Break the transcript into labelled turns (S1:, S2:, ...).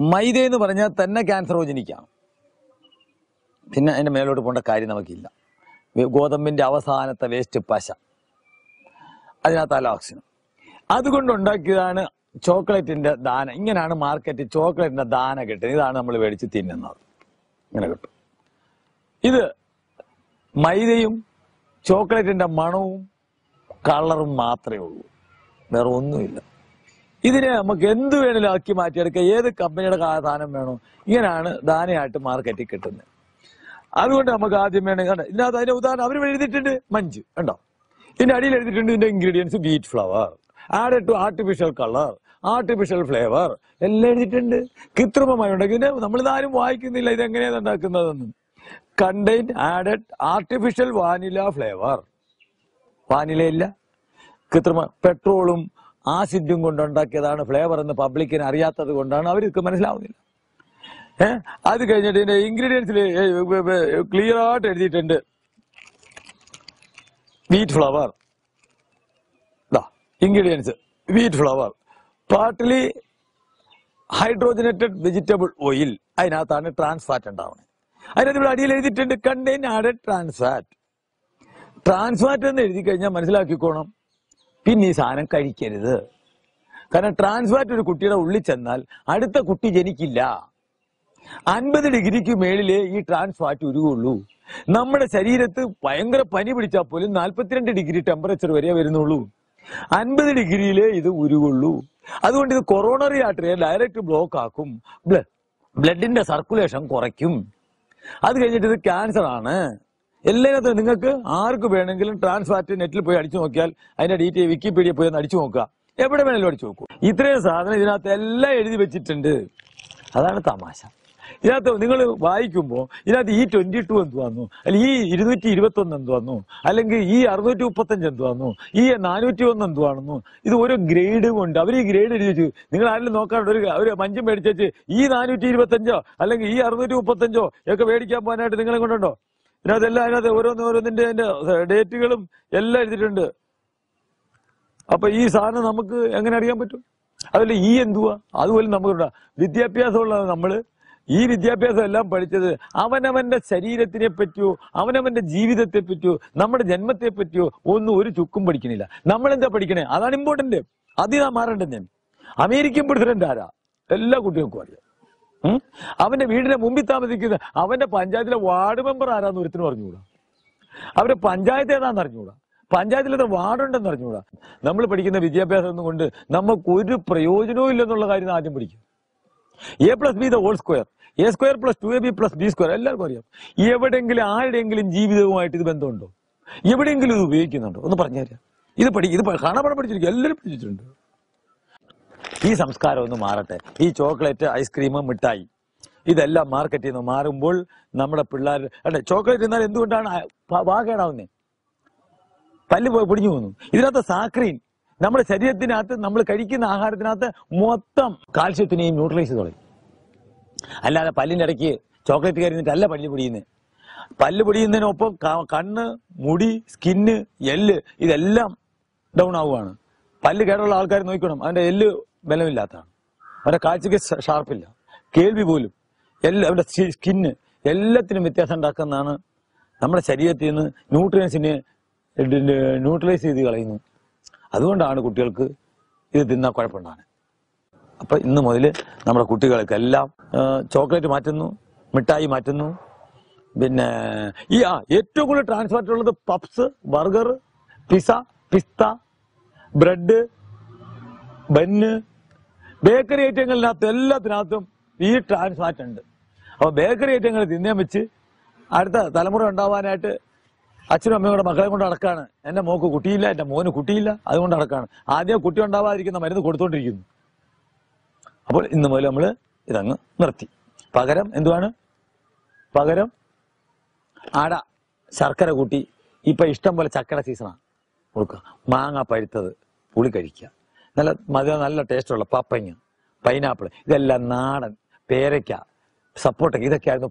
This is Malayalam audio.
S1: മൈദ എന്ന് പറഞ്ഞാൽ തന്നെ ക്യാൻസറോജനിക്കാണ് പിന്നെ അതിന്റെ മേലോട്ട് പോകേണ്ട കാര്യം നമുക്കില്ല. ഗോതമ്പിന്റെ അവസാനത്തെ വേസ്റ്റ് പശ. അതിനകത്ത് അലോക്സിനും അതുകൊണ്ട് ഉണ്ടാക്കിയതാണ് ചോക്ലേറ്റിന്റെ ദാന. ഇങ്ങനെയാണ് മാർക്കറ്റ് ചോക്ലേറ്റിന്റെ ദാന കിട്ടുന്നത്. ഇതാണ് നമ്മൾ മേടിച്ച് തിന്നുന്നത്. ഇങ്ങനെ കിട്ടും. ഇത് മൈദയും ചോക്ലേറ്റിന്റെ മണവും കളറും മാത്രമേ ഉള്ളൂ. വേറെ ഒന്നുമില്ല. ഇതിനെ നമുക്ക് എന്ത് വേണേലും ആക്കി മാറ്റിയെടുക്കാം. ഏത് കമ്പനിയുടെ സാധനം വേണോ. ഇങ്ങനെയാണ് ദാനയായിട്ട് മാർക്കറ്റിൽ കിട്ടുന്നത്. അതുകൊണ്ട് നമുക്ക് ആദ്യം വേണം കണ്ടോ? ഇതിനകത്ത് അതിന്റെ ഉദാഹരണം അവർ എഴുതിയിട്ടുണ്ട്. മഞ്ച്. കണ്ടോ? ഇതിന്റെ അടിയിൽ എഴുതിയിട്ടുണ്ട് ഇതിന്റെ ingredients wheat flour added artificial colour artificial flavour എല്ലാം എഴുതിയിട്ടുണ്ട്. കൃത്രിമമായി ഉണ്ടെങ്കിൽ നമ്മൾ ആരും വായിക്കുന്നില്ല. ഇത് എങ്ങനെയാണ് ഉണ്ടാക്കുന്നതെന്ന്. Contain added artificial vanilla flavour വാനിലയില്ല. കൃത്രിമ പെട്രോളും ആസിഡും കൊണ്ടുണ്ടാക്കിയതാണ് ഫ്ലേവർ എന്ന് പബ്ലിക്കിന് അറിയാത്തത് കൊണ്ടാണ് അവർക്ക് മനസ്സിലാവുന്നില്ല. ഏഹ് അത് കഴിഞ്ഞിട്ട് ഇതിന്റെ ഇൻഗ്രീഡിയൻസിൽ ക്ലിയർ ആയിട്ട് എഴുതിയിട്ടുണ്ട്. Wheat flour ingredients wheat flour partly hydrogenated vegetable oil അതിനകത്താണ് ട്രാൻസ് ഫാറ്റ് ഉണ്ടാവുന്നത്. അതിനകത്ത് ഇവിടെ അടിയിൽ എഴുതിയിട്ടുണ്ട് contain added trans fat trans fat എന്ന് എഴുതി കഴിഞ്ഞാൽ മനസ്സിലാക്കിക്കോണം. പിന്നെ ഈ സാധനം കഴിക്കരുത്. കാരണം ട്രാൻസ്ഫാറ്റ് ഒരു കുട്ടിയുടെ ഉള്ളിൽ ചെന്നാൽ അടുത്ത കുട്ടി ജനിക്കില്ല. അൻപത് ഡിഗ്രിക്ക് മേളിലേ ഈ ട്രാൻസ്ഫാറ്റ് ഉരുകുള്ളൂ. നമ്മുടെ ശരീരത്ത് ഭയങ്കര പനി പിടിച്ചാൽ പോലും നാൽപ്പത്തിരണ്ട് ഡിഗ്രി ടെമ്പറേച്ചർ വരെ വരുന്നുള്ളൂ. അൻപത് ഡിഗ്രിയിലേ ഇത് ഉരുകുള്ളൂ. അതുകൊണ്ട് ഇത് കൊറോണറി ആർട്ടറിയെ ഡയറക്റ്റ് ബ്ലോക്ക് ആക്കും. ബ്ലഡ് ബ്ലഡിന്റെ സർക്കുലേഷൻ കുറയ്ക്കും. അത് കഴിഞ്ഞിട്ട് ഇത് ക്യാൻസർ ആണ്. എല്ലാത്തിനും നിങ്ങൾക്ക് ആർക്ക് വേണമെങ്കിലും ട്രാൻസ്ഫാറ്റ് നെറ്റിൽ പോയി അടിച്ചു നോക്കിയാൽ അതിന്റെ ഡീറ്റെയിൽ വിക്കിപീഡിയ പോയി ഒന്ന് അടിച്ചു നോക്കുക. എവിടെ വേണമെങ്കിലും അടിച്ചു നോക്കൂ. ഇത്രയും സാധനം ഇതിനകത്ത് എല്ലാം എഴുതി വെച്ചിട്ടുണ്ട്. അതാണ് തമാശ. ഇതിനകത്ത് നിങ്ങൾ വായിക്കുമ്പോൾ ഇതിനകത്ത് ഈ ട്വന്റി ടു എന്ത് വന്നു? അല്ലെങ്കിൽ ഈ ഇരുന്നൂറ്റി ഇരുപത്തി ഒന്ന് എന്ത് വന്നു? അല്ലെങ്കിൽ ഈ അറുന്നൂറ്റി മുപ്പത്തഞ്ച് എന്ത് വന്നു? ഈ നാനൂറ്റി ഒന്ന് എന്തുവാണെന്നു ഇത് ഓരോ ഗ്രേഡും ഉണ്ട്. അവർ ഈ ഗ്രേഡ് എഴുതി വെച്ചു. നിങ്ങൾ ആരെങ്കിലും നോക്കാണ്ട് ഒരു ഒരു മഞ്ചും മേടിച്ചു ഈ നാനൂറ്റി ഇരുപത്തഞ്ചോ അല്ലെങ്കിൽ ഈ അറുന്നൂറ്റി മുപ്പത്തഞ്ചോ ഒക്കെ മേടിക്കാൻ പോകാനായിട്ട് നിങ്ങളെ കൊണ്ടുണ്ടോ? ഇതിനകത്ത് എല്ലാം അതിനകത്ത് ഓരോന്ന് ഓരോന്നിന്റെ ഡേറ്റുകളും എല്ലാം എഴുതിയിട്ടുണ്ട്. അപ്പൊ ഈ സാധനം നമുക്ക് എങ്ങനെ അറിയാൻ പറ്റും? അതല്ല ഈ എന്തുവാ? അതുപോലെ നമുക്ക് വിദ്യാഭ്യാസമുള്ള നമ്മൾ ഈ വിദ്യാഭ്യാസം എല്ലാം പഠിച്ചത് അവനവന്റെ ശരീരത്തിനെ പറ്റിയോ അവനവന്റെ ജീവിതത്തെ പറ്റിയോ നമ്മുടെ ജന്മത്തെ പറ്റിയോ ഒന്നും ഒരു ചുക്കും പഠിക്കണില്ല. നമ്മൾ എന്താ പഠിക്കണേ? അതാണ് ഇമ്പോർട്ടന്റ് അതിനാ മാറേണ്ടത് ഞാൻ. അമേരിക്കൻ പ്രസിഡന്റ് ആരാ? എല്ലാ കുട്ടികൾക്കും അറിയാം? അവന്റെ വീടിന്റെ മുമ്പിൽ താമസിക്കുന്ന അവന്റെ പഞ്ചായത്തിലെ വാർഡ് മെമ്പർ ആരാന്ന് ഒരുത്തിന് പറഞ്ഞുകൂടാ അവരുടെ പഞ്ചായത്ത് ഏതാന്ന് അറിഞ്ഞുകൂടാ. പഞ്ചായത്തിൽ വാർഡുണ്ടെന്ന് അറിഞ്ഞുകൂടാ. നമ്മൾ പഠിക്കുന്ന വിദ്യാഭ്യാസം ഒന്നും കൊണ്ട് നമുക്ക് ഒരു പ്രയോജനവും ഇല്ലെന്നുള്ള കാര്യം ആദ്യം പഠിക്കും. A plus B the whole square A square plus two A B plus B square എല്ലാവർക്കും അറിയാം. എവിടെയെങ്കിലും ആരുടെയെങ്കിലും ജീവിതവുമായിട്ട് ഇത് ബന്ധമുണ്ടോ? എവിടെയെങ്കിലും ഇത് ഉപയോഗിക്കുന്നുണ്ടോ? ഒന്ന് പറഞ്ഞു തരാം ഇത് പഠി ഇത് കാണാപ്പാടം പഠിച്ചിരിക്കും. എല്ലാവരും പഠിച്ചിട്ടുണ്ട്. ഈ സംസ്കാരം ഒന്ന് മാറട്ടെ. ഈ ചോക്ലേറ്റ് ഐസ്ക്രീം മിഠായി ഇതെല്ലാം മാർക്കറ്റിൽ നിന്ന് മാറുമ്പോൾ നമ്മുടെ പിള്ളേർ അല്ലെ ചോക്ലേറ്റ് എന്നാൽ എന്തുകൊണ്ടാണ് ആ- വാ കേടാവുന്നേ? പല്ല് പോയി പിടിഞ്ഞു പോകുന്നു. ഇതിനകത്ത് സാക്രീൻ. നമ്മുടെ ശരീരത്തിനകത്ത് നമ്മൾ കഴിക്കുന്ന ആഹാരത്തിനകത്ത് മൊത്തം കാൽസ്യത്തിനെയും ന്യൂട്രലൈസ് തുടങ്ങി അല്ലാതെ പല്ലിന്റെ ഇടയ്ക്ക് ചോക്ലേറ്റ് അല്ല പല്ല് പൊടിയുന്നത് പല്ല് പൊടിയുന്നതിനൊപ്പം കണ്ണ് മുടി സ്കിന്ന് എല്ല് ഇതെല്ലാം ഡൗൺ ആവുകയാണ് പല്ല് കേടുള്ള ആൾക്കാർ നോക്കണം. അതിന്റെ എല്ല് ബലമില്ലാത്തതാണ്. അവരുടെ കാഴ്ചക്ക് ഷാർപ്പില്ല. കേൾവി പോലും എല്ലാ അവരുടെ സ്കിന്ന് എല്ലാത്തിനും വ്യത്യാസം ഉണ്ടാക്കുന്നതാണ് നമ്മുടെ ശരീരത്തിൽ നിന്ന് ന്യൂട്രിയൻസിനെ ന്യൂട്രലൈസ് ചെയ്ത് കളയുന്നു. അതുകൊണ്ടാണ് കുട്ടികൾക്ക് ഇത് തിന്നാൽ കുഴപ്പമുണ്ടാണ് അപ്പൊ ഇന്ന് മുതൽ നമ്മുടെ കുട്ടികൾക്ക് എല്ലാം ചോക്ലേറ്റ് മാറ്റുന്നു മിഠായി മാറ്റുന്നു. പിന്നെ ഈ ആ ഏറ്റവും കൂടുതൽ ട്രാൻസ്ഫാറ്റ് ഉള്ളത് പപ്സ് ബർഗർ പിസ പിസ്ത ബ്രെഡ് ബന്ന് ബേക്കറി ഐറ്റങ്ങളിനകത്ത് എല്ലാത്തിനകത്തും ഈ ട്രാൻസ് ഫാറ്റ് ഉണ്ട്. അപ്പോൾ ബേക്കറി ഐറ്റങ്ങൾ തിന്നേം വെച്ച് അടുത്ത തലമുറ ഉണ്ടാവാനായിട്ട് അച്ഛനും അമ്മയും കൂടെ മക്കളെ കൊണ്ട് അടക്കാണ് എന്റെ മോക്ക് കുട്ടിയില്ല എന്റെ മോന് കുട്ടിയില്ല അതുകൊണ്ട് അടക്കാണ് ആദ്യം കുട്ടി ഉണ്ടാവാതിരിക്കുന്ന മരുന്ന് കൊടുത്തോണ്ടിരിക്കുന്നു. അപ്പോൾ ഇന്ന് മുതൽ നമ്മൾ ഇതങ്ങ് നിർത്തി. പകരം എന്തുവാണ്? പകരം അട ശർക്കര കൂട്ടി. ഇപ്പൊ ഇഷ്ടം പോലെ ചക്കര സീസണാണ് കൊടുക്കുക. മാങ്ങ പഴുത്തത് പുളി കഴിക്കുക. നല്ല മധുര നല്ല ടേസ്റ്റുള്ള പപ്പങ്ങ പൈനാപ്പിൾ ഇതെല്ലാം നാടൻ പേരയ്ക്ക സപ്പോർട്ടൊക്കെ ഇതൊക്കെയായിരുന്നു